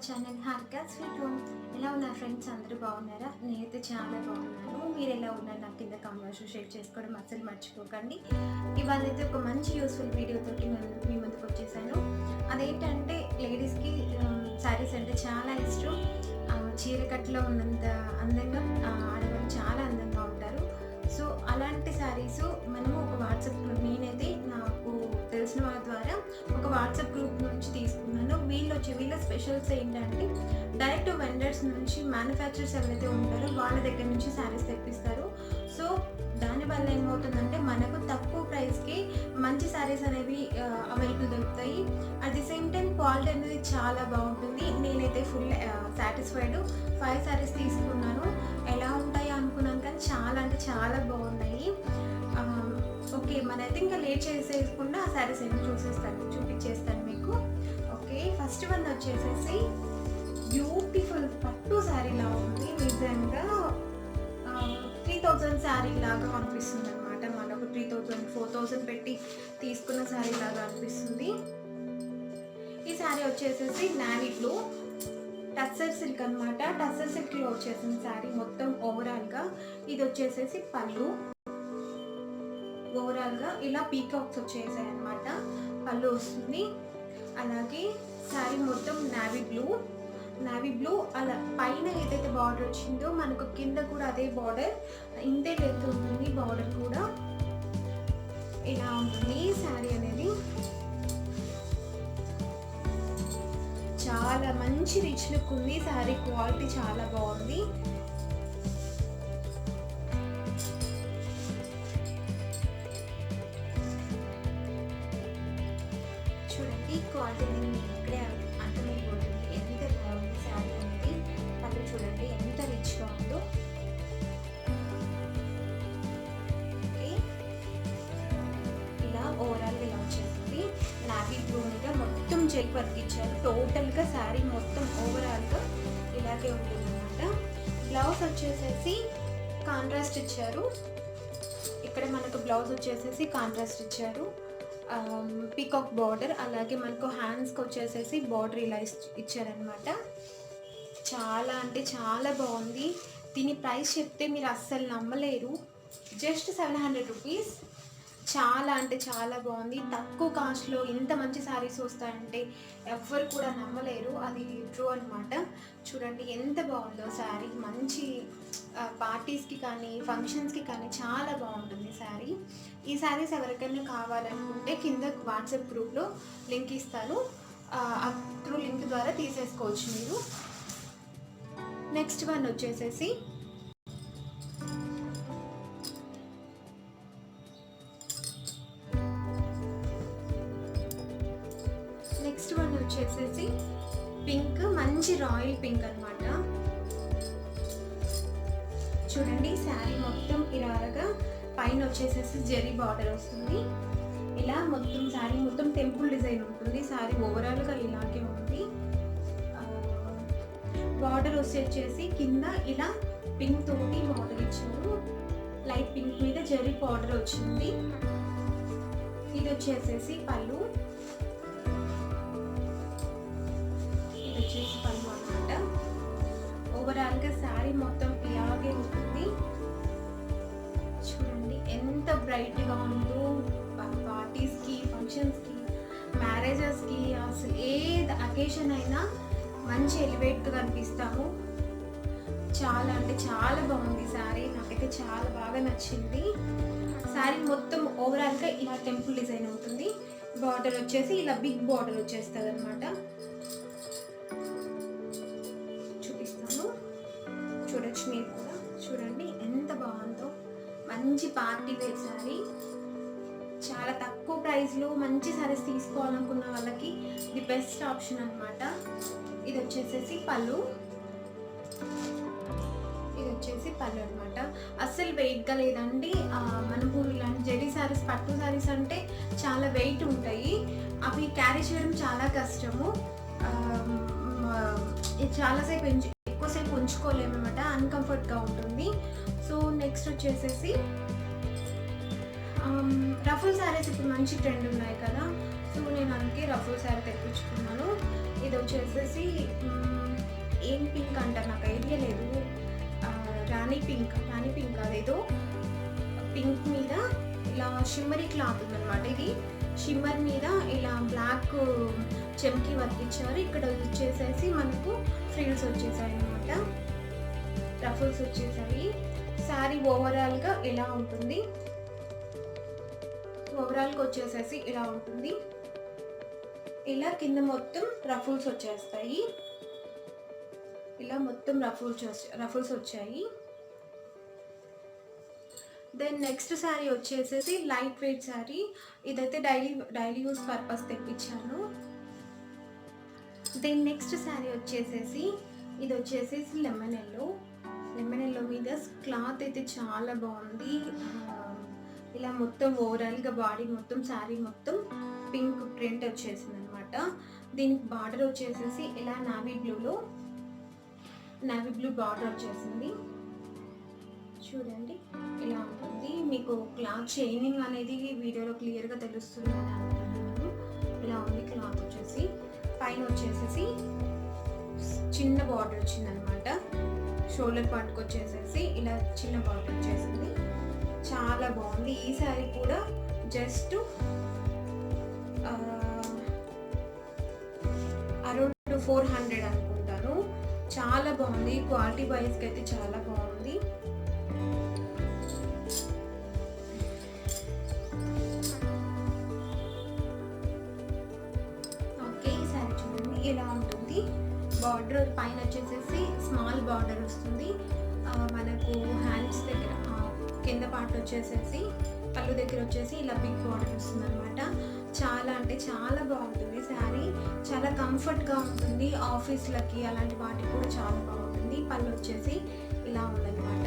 హార్గా sweet home ఎలా ఉన్నారు friends అందరూ బాగున్నారా? నేనైతే చాలా బాగున్నాను. మీరు ఎలా ఉన్నారు? నాకు కింద కామెంట్స్ షేర్ చేసుకోవడం అసలు మర్చిపోకండి. ఇవాళ అయితే ఒక మంచి యూస్ఫుల్ వీడియోతో మీ ముందుకు వచ్చేసాను. అదేంటంటే లేడీస్కి శారీస్ అంటే చాలా ఇష్టం. చీరకట్లో ఉన్నంత అందంగా ఆడవాళ్ళు చాలా అందంగా ఉంటారు. సో అలాంటి శారీస్ మనము ఒక వాట్సాప్ గ్రూప్ నేనైతే నాకు తెలిసిన వాళ్ళ ద్వారా ఒక వాట్సాప్ గ్రూప్ నుంచి తీసుకు వీళ్ళు వీళ్ళ స్పెషల్స్ ఏంటంటే డైరెక్ట్ వెండర్స్ నుంచి మ్యానుఫ్యాక్చరర్స్ ఎవరైతే ఉంటారో వాళ్ళ దగ్గర నుంచి శారీస్ తెప్పిస్తారు. సో దానివల్ల ఏమవుతుందంటే మనకు తక్కువ ప్రైస్కి మంచి శారీస్ అనేవి అవైలబుల్ దొరుకుతాయి. At the same time quality అనేది చాలా బాగుంటుంది. నేనైతే ఫుల్ సాటిస్ఫైడ్ ఫైవ్ శారీస్ తీసుకున్నాను. ఎలా ఉంటాయి అనుకున్నాను కానీ చాలా అంటే చాలా బాగున్నాయి. ఓకే మనైతే ఇంకా లేట్ చేసేయకుండా ఆ శారీస్ ఏమి చూసేస్తాను చూపించేస్తాను. ఫస్ట్ వన్ వచ్చేసేసి బ్యూటిఫుల్ పట్టు శారీ లా ఉంది. నిజంగా త్రీ థౌజండ్ శారీ లాగా అనిపిస్తుంది అనమాట మనకు త్రీ థౌజండ్ ఫోర్ థౌజండ్ పెట్టి తీసుకున్న శారీ లాగా అనిపిస్తుంది. ఈ శారీ వచ్చేసేసి నావీ బ్లూ. టస్సర్ సిల్క్ అనమాట టస్సర్ సిల్క్లో వచ్చేసిన శారీ మొత్తం ఓవరాల్గా ఇది వచ్చేసేసి పళ్ళు. ఓవరాల్గా ఇలా పీకాక్స్ వచ్చేసాయి అనమాట పళ్ళు వస్తుంది. అలాగే శారీ మొత్తం నావీ బ్లూ నావీ బ్లూ అలా పైన ఏదైతే బార్డర్ వచ్చిందో మనకు కింద కూడా అదే బార్డర్ ఇంతే లెంత్ ఉంటుంది బార్డర్ కూడా. ఇలా ఉంటుంది ఈ శారీ అనేది? చాలా మంచి రిచ్ లుక్ ఉంది. శారీ క్వాలిటీ చాలా బాగుంది. ఈ క్వాలిటీ అనేది మీకు ఇక్కడే అర్థమైపోతుంది. ఎంత బాగుంది శారీ అనేది అక్కడ చూడండి. ఎంత రిచ్గా ఉందో. ఇలా ఓవరాల్ ఇలా వచ్చేసింది. నావీ బ్లూ మీద మొత్తం జెల్ వర్క్ ఇచ్చారు టోటల్గా శారీ మొత్తం ఓవరాల్గా ఇలాగే ఉంటుంది అనమాట బ్లౌజ్ వచ్చేసేసి కాంట్రాస్ట్ ఇచ్చారు. ఇక్కడ మనకు బ్లౌజ్ వచ్చేసేసి కాంట్రాస్ట్ ఇచ్చారు. Um, పీకాక్ బార్డర్ అలాగే మనకు హ్యాండ్స్కి వచ్చేసేసి బార్డర్ ఇలా ఇచ్చారనమాట చాలా అంటే చాలా బాగుంది. దీని ప్రైస్ చెప్తే మీరు అస్సలు నమ్మలేరు. జస్ట్ సెవెన్ హండ్రెడ్ రూపీస్ అంటే చాలా బాగుంది. తక్కువ కాస్ట్లో ఇంత మంచి శారీస్ వస్తాయంటే ఎవ్వరు కూడా నమ్మలేరు. అది ట్రూ అనమాట చూడండి ఎంత బాగుందో శారీ. మంచి పార్టీస్కి కానీ ఫంక్షన్స్కి కానీ చాలా బాగుంటుంది శారీ. ఈ శారీస్ ఎవరికైనా కావాలనుకుంటే కింద వాట్సాప్ గ్రూప్లో లింక్ ఇస్తాను. త్రూ లింక్ ద్వారా తీసేసుకోవచ్చు మీరు. నెక్స్ట్ వన్ వచ్చేసేసి నెక్స్ట్ వన్ వచ్చేసేసి పింక్ మంచి రాయల్ పింక్ అన్నమాట. చూడండి శారీ మొత్తం ఇలాగా పైన వచ్చేసేసి జెరీ బార్డర్ వస్తుంది. ఇలా మొత్తం శారీ మొత్తం టెంపుల్ డిజైన్ ఉంటుంది. శారీ ఓవరాల్గా ఇలాగే ఉంది. బార్డర్ వచ్చేసి కింద ఇలా పింక్ తోటి బార్డర్ ఇచ్చారు. లైట్ పింక్ మీద జెరీ బార్డర్ వచ్చింది. ఇది వచ్చేసేసి పళ్ళు. ఇది వచ్చేసి అనమాట ఓవరాల్గా శారీ మొత్తం ఇలాగే ఉంటుంది. చూడండి ఎంత బ్రైట్గా ఉందో. పార్టీస్కి ఫంక్షన్స్కి మ్యారేజెస్కి అసలు ఏది అకేషన్ అయినా మంచి ఎలివేట్గా కనిపిస్తాము. చాలా అంటే చాలా బాగుంది శారీ నాకైతే చాలా బాగా నచ్చింది. శారీ మొత్తం ఓవరాల్గా ఇలా టెంపుల్ డిజైన్ అవుతుంది. బార్డర్ వచ్చేసి ఇలా బిగ్ బార్డర్ వచ్చేస్తుంది అనమాట కాశ్మీర్ మీరు కూడా చూడండి ఎంత బాగుందో. మంచి పార్టీ వేర్ శారీ చాలా తక్కువ ప్రైస్లో మంచి సారీస్ తీసుకోవాలనుకున్న వాళ్ళకి ది బెస్ట్ ఆప్షన్ అనమాట ఇది వచ్చేసేసి పళ్ళు. ఇది వచ్చేసి పళ్ళు అనమాట అస్సలు వెయిట్గా లేదండి. మనకు ఇలాంటి జెరీ శారీస్ పట్టు శారీస్ అంటే చాలా వెయిట్ ఉంటాయి. అవి క్యారీ చేయడం చాలా కష్టము. ఇది చాలాసేపు ఎంజాయ్ ఉంచుకోలేమన్నమాట. అన్కంఫర్ట్గా ఉంటుంది. సో నెక్స్ట్ వచ్చేసేసి um, రఫుల్ శారీస్ ఇప్పుడు మంచి ట్రెండ్ ఉన్నాయి కదా. సో నేను అందుకే రఫుల్ శారీ తెప్పించుకున్నాను. ఇది వచ్చేసేసి um, ఏం పింక్ అంటారు నాకు ఐడియా లేదు. రాణి పింక్ రాణి పింక్ అదేదో పింక్ మీద ఇలా షిమ్మరీ క్లాత్ ఉందన్నమాట ఇది. షిమ్మర్ మీద ఇలా బ్లాక్ um, చెమ్కి వర్క్ ఇచ్చారు. ఇక్కడ వచ్చేసేసి మనకు ఫ్రిల్స్ వచ్చేసాయి. అనమాట. రఫుల్స్ వచ్చేసాయి. శారీ ఓవరాల్గా ఇలా ఉంటుంది. ఓవరాల్గా వచ్చేసేసి ఇలా ఉంటుంది. ఇలా కింద మొత్తం రఫుల్స్ వచ్చేస్తాయి. ఇలా మొత్తం రఫుల్స్ రఫుల్స్ వచ్చాయి. దెన్ నెక్స్ట్ శారీ వచ్చేసేసి లైట్ వెయిట్ శారీ ఇదైతే డైలీ డైలీ యూస్ పర్పస్ తెప్పించాను. దెన్ నెక్స్ట్ శారీ వచ్చేసేసి ఇది వచ్చేసి లెమన్ ఎల్లో లెమన్ ఎల్లో మీద క్లాత్ అయితే చాలా బాగుంది. ఇలా మొత్తం ఓవరాల్గా బాడీ మొత్తం శారీ మొత్తం పింక్ ప్రింట్ వచ్చేసింది అనమాట దీనికి బార్డర్ వచ్చేసేసి ఇలా నావీ బ్లూలో నావీ బ్లూ బార్డర్ వచ్చేసింది. చూడండి ఇలా ఉంటుంది. మీకు క్లాత్ షైనింగ్ అనేది వీడియోలో క్లియర్గా తెలుస్తుంది ఇలా ఉంది క్లాత్ వచ్చేసి. పైన వచ్చేసేసి చిన్న బార్డర్ వచ్చిందనమాట. షోల్డర్ పార్ట్కి వచ్చేసేసి ఇలా చిన్న బార్డర్ వచ్చేసింది. చాలా బాగుంది. ఈ శారీ కూడా జస్ట్ అరౌండ్ ఫోర్ హండ్రెడ్ అనుకుంటాను. చాలా బాగుంది. క్వాలిటీ వైజ్కి అయితే చాలా బాగుంది. ఓకే ఈ శారీ చూడండి. ఇలా బార్డర్ పైన వచ్చేసేసి స్మాల్ బార్డర్ వస్తుంది. మనకు హ్యాండ్స్ దగ్గర కింద పార్ట్ వచ్చేసేసి పళ్ళు దగ్గర వచ్చేసి ఇలా బిగ్ బార్డర్ వస్తుంది అనమాట చాలా అంటే చాలా బాగుంటుంది శారీ చాలా కంఫర్ట్గా ఉంటుంది ఆఫీస్లకి అలాంటి వాటికి కూడా చాలా బాగుంటుంది. పళ్ళు వచ్చేసి ఇలా ఉందన్నమాట.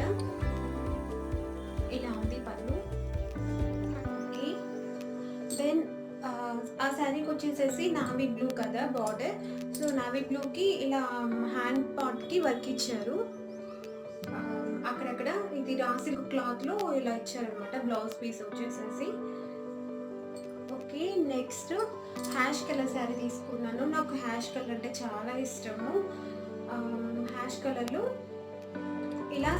ఇలా ఉంది పళ్ళు. ఓకే దెన్ ఆ శారీకి వచ్చేసేసి నావీ బ్లూ కదా బార్డర్ సో నావీ బ్లూకి ఇలా హ్యాండ్ పాట్కి వర్క్ ఇచ్చారు. అక్కడక్కడ ఇది రాసి క్లాత్లో ఇలా ఇచ్చారనమాట బ్లౌజ్ పీస్ వచ్చేసేసి. Okay next ash colour sari తీసుకున్నాను. నాకు హ్యాష్ కలర్ అంటే చాలా ఇష్టము. హ్యాష్ కలర్లో ఇలా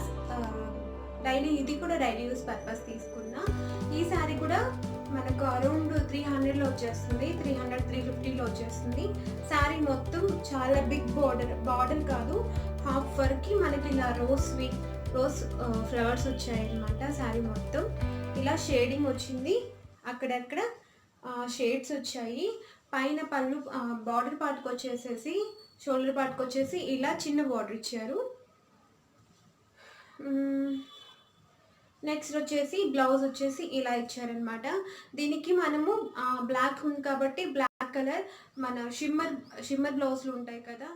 డైలీ ఇది కూడా డైలీ యూస్ పర్పస్ తీసుకున్నా. ఈ శారీ కూడా మనకు అరౌండ్ త్రీ హండ్రెడ్లో వచ్చేస్తుంది. త్రీ హండ్రెడ్ త్రీ ఫిఫ్టీలో వచ్చేస్తుంది. శారీ మొత్తం చాలా బిగ్ బార్డర్ బార్డర్ కాదు. హాఫ్ వరకు మనకి ఇలా రోజ్ రోజ్ ఫ్లవర్స్ వచ్చాయన్నమాట శారీ మొత్తం. ఇలా షేడింగ్ వచ్చింది. అక్కడక్కడ షేడ్స్ వచ్చాయి. పైన పళ్ళు బార్డర్ పార్ట్కి వచ్చేసేసి షోల్డర్ పార్ట్కి వచ్చేసి ఇలా చిన్న బార్డర్ ఇచ్చారు. నెక్స్ట్ వచ్చేసి బ్లౌజ్ వచ్చేసి ఇలా ఇచ్చారనమాట దీనికి మనము బ్లాక్ ఉంది కాబట్టి బ్లాక్ కలర్ మన షిమ్మర్ షిమ్మర్ బ్లౌజ్లు ఉంటాయి కదా